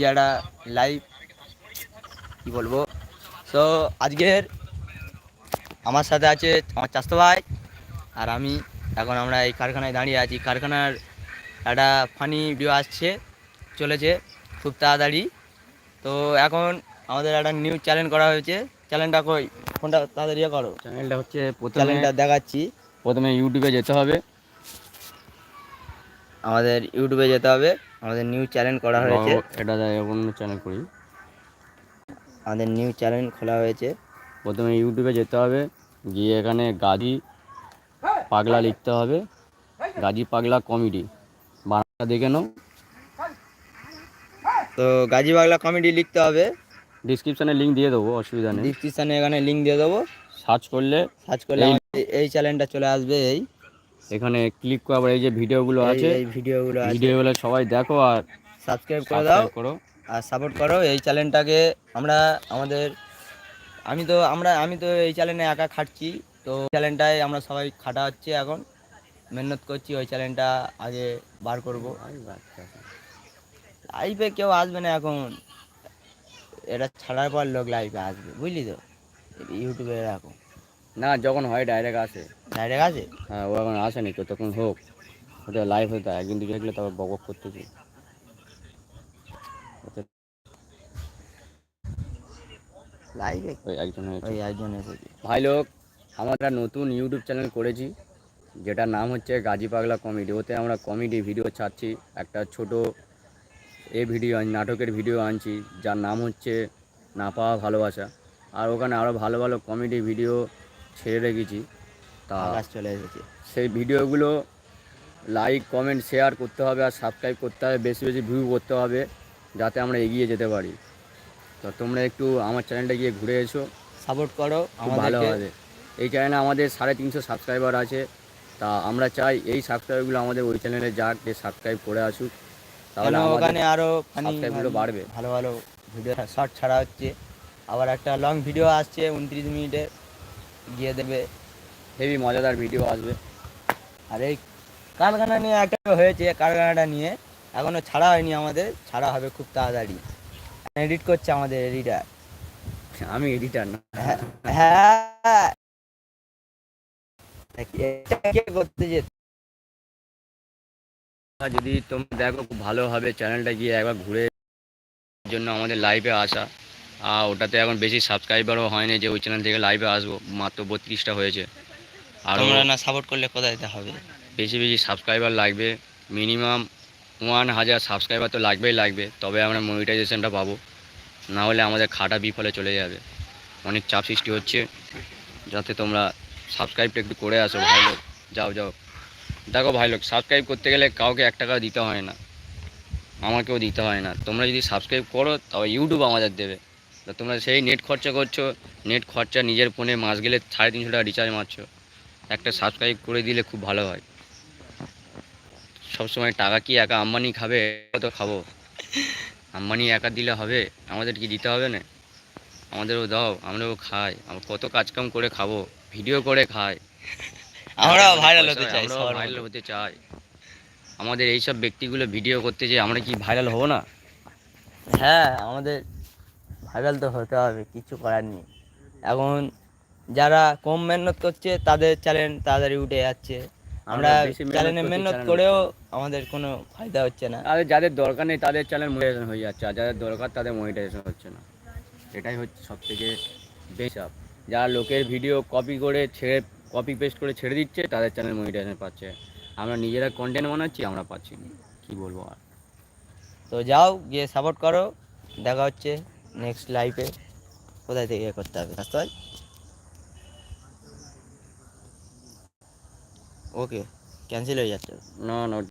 যে একটা লাইভ কি বলব? তো আজকের আমার সাথে আছে আমার চাস্তো ভাই আর আমি এখন আমরা এই কারখানায় দাঁড়িয়ে আছি। কারখানার একটা ফানি ভিডিও আসছে চলেছে খুব তাড়াতাড়ি। তো এখন আমাদের একটা নিউজ চ্যানেল করা হয়েছে। চ্যানেলটা কই? ফোনটা তাড়াতাড়ি ইয়ে করো। চ্যানেলটা হচ্ছে চ্যানেলটা দেখাচ্ছি। প্রথমে ইউটিউবে যেতে হবে। আমাদের ইউটিউবে যেতে হবে। আমাদের নিউ চ্যানেল করা হয়েছে। এটা অন্য চ্যানেল করি। আমাদের নিউ চ্যানেল খোলা হয়েছে। প্রথমে ইউটিউবে যেতে হবে গিয়ে এখানে গাজী পাগলা লিখতে হবে। গাজী পাগলা কমেডি বাংলা দেখে নাও। তো গাজী পাগলা কমেডি লিখতে হবে। ডিসক্রিপশানে লিঙ্ক দিয়ে দেবো অসুবিধা নেই। ডিসক্রিপশানে এখানে লিঙ্ক দিয়ে দেবো। সার্চ করলে সার্চ করলে এই চ্যানেলটা চলে আসবে এই। এখানে ক্লিক করে আবার এই যে ভিডিওগুলো আছে এই ভিডিওগুলো আছে। ভিডিওগুলো সবাই দেখো আর সাবস্ক্রাইব করে দাও করো। আর সাপোর্ট করো। এই চ্যানেলটাকে আমরা আমাদের আমি তো আমরা আমি তো এই চ্যানেলে একা খাটছি। তো চ্যানেলটায় আমরা সবাই খাটা হচ্ছে এখন। মেহনত করছি ওই চ্যানেলটা আগে বার করব। লাইভে কেউ আসবে না এখন। এটা ছাড়ার পর লোক লাইভে আসবে বুঝলি তো? ইউটিউবে এখন না যখন হয় ডাইরেক্ট আসে। ডাইরেক্ট আছে হ্যাঁ ও এখন আসেনি তো তখন হোক। ওটা লাইভ হতে একদিন দুটো দেখলে তবে বক করতেছি। লাইভে ওই একজন হয়েছে। ওই একজন এসেছে। ভাই লোক আমরা নতুন ইউটিউব চ্যানেল করেছি যেটার নাম হচ্ছে গাজী পাগলা কমেডি ওতে আমরা কমেডি ভিডিও ছাড়ছি একটা ছোট এ ভিডিও নাটকের ভিডিও আনছি যার নাম হচ্ছে না পাওয়া ভালোবাসা। আর ওখানে আরও ভালো ভালো কমেডি ভিডিও ছেড়ে রেখেছি। তা আকাশ চলে এসেছে। সেই ভিডিওগুলো লাইক কমেন্ট শেয়ার করতে হবে আর সাবস্ক্রাইব করতে হবে। বেশি বেশি ভিউ করতে হবে যাতে আমরা এগিয়ে যেতে পারি। তো তোমরা একটু আমার চ্যানেলটা গিয়ে ঘুরে এসো। সাপোর্ট করো ভালো হবে। এই চ্যানেলে আমাদের সাড়ে তিনশো সাবস্ক্রাইবার আছে। তা আমরা চাই এই সাবস্ক্রাইবগুলো আমাদের ওই চ্যানেলে যাক যে সাবস্ক্রাইব করে আসুক। তাহলে ওখানে আরও সাবস্ক্রাইবগুলো বাড়বে ভালো ভালো ভিডিও শর্ট ছাড়া হচ্ছে। আবার একটা লং ভিডিও আসছে উনত্রিশ মিনিটে। গিয়ে দেবে হেভি মজাদার ভিডিও আসবে। আর এই কারখানা নিয়ে একটা হয়েছে কারখানাটা নিয়ে এখনও ছাড়া হয়নি আমাদের ছাড়া হবে খুব তাড়াতাড়ি। এডিট করছে আমাদের এডিটার আমি এডিটার না। হ্যাঁ কে করতে যদি তোমরা দেখো খুব ভালো হবে চ্যানেলটা গিয়ে একবার ঘুরে জন্য আমাদের লাইভে আসা। আর ওটাতে এখন বেশি সাবস্ক্রাইবারও হয়নি যে ওই চ্যানেল থেকে লাইভে আসব মাত্র বত্রিশটা হয়েছে। আর তোমরা না সাপোর্ট করলে কোথায় দিতে হবে? বেশি বেশি সাবস্ক্রাইবার লাগবে মিনিমাম ওয়ান হাজার সাবস্ক্রাইবার তো লাগবেই লাগবে তবে আমরা মনিটাইজেশনটা পাবো। না হলে আমাদের খাটা বিফলে চলে যাবে। অনেক চাপ সৃষ্টি হচ্ছে যাতে তোমরা সাবস্ক্রাইবটা একটু করে আসো ভাই লোক। যাও যাও। দেখো ভাই লোক সাবস্ক্রাইব করতে গেলে কাউকে এক টাকা দিতে হয় না। আমাকেও দিতে হয় না। তোমরা যদি সাবস্ক্রাইব করো তবে ইউটিউব আমাদের দেবে। তোমরা সেই নেট খরচা করছ নেট খরচা নিজের ফোনে মাস গেলে সাড়ে তিনশো টাকা রিচার্জ মারছো। একটা সাবস্ক্রাইব করে দিলে খুব ভালো হয়। সবসময় টাকা কি একা আম্বানি খাবে আমরা তো খাব। আম্বানি একা দিলে হবে? আমাদের কি দিতে হবে না? আমাদেরও দাও আমরাও খাই। আমরা কত কাজকাম করে খাব ভিডিও করে খাই। আমরা ভাইরাল হতে চাই আমরাও ভাইরাল হতে চাই। আমাদের এইসব ব্যক্তিগুলো ভিডিও করতে যে আমরা কি ভাইরাল হব না? হ্যাঁ আমাদের ভাইরাল তো হতে হবে কিছু করার নেই। এখন যারা কম মেহনত করছে তাদের চ্যানেল তাড়াতাড়ি উঠে যাচ্ছে। আমরা বেশি মেহনত চ্যানেলে মেহনত করেও আমাদের কোনো ফায়দা হচ্ছে না। আর যাদের দরকার নেই তাদের চ্যানেল মনিটাইজেশন হয়ে যাচ্ছে আর যাদের দরকার তাদের মনিটাইজেশন হচ্ছে না। এটাই হচ্ছে সব থেকে বেশ চাপ যারা লোকের ভিডিও কপি করে ছেড়ে কপি পেস্ট করে ছেড়ে দিচ্ছে তাদের চ্যানেল মনিটাইজেশন পাচ্ছে। আমরা নিজেরা কন্টেন্ট বানাচ্ছি আমরা পাচ্ছি না। কী বলব আর? তো যাও গিয়ে সাপোর্ট করো দেখা হচ্ছে। নেক্সট লাইফে কোথায় থেকে ইয়ে করতে হবে? রাস্তা ওকে ক্যান্সেল হয়ে যাচ্ছে। না না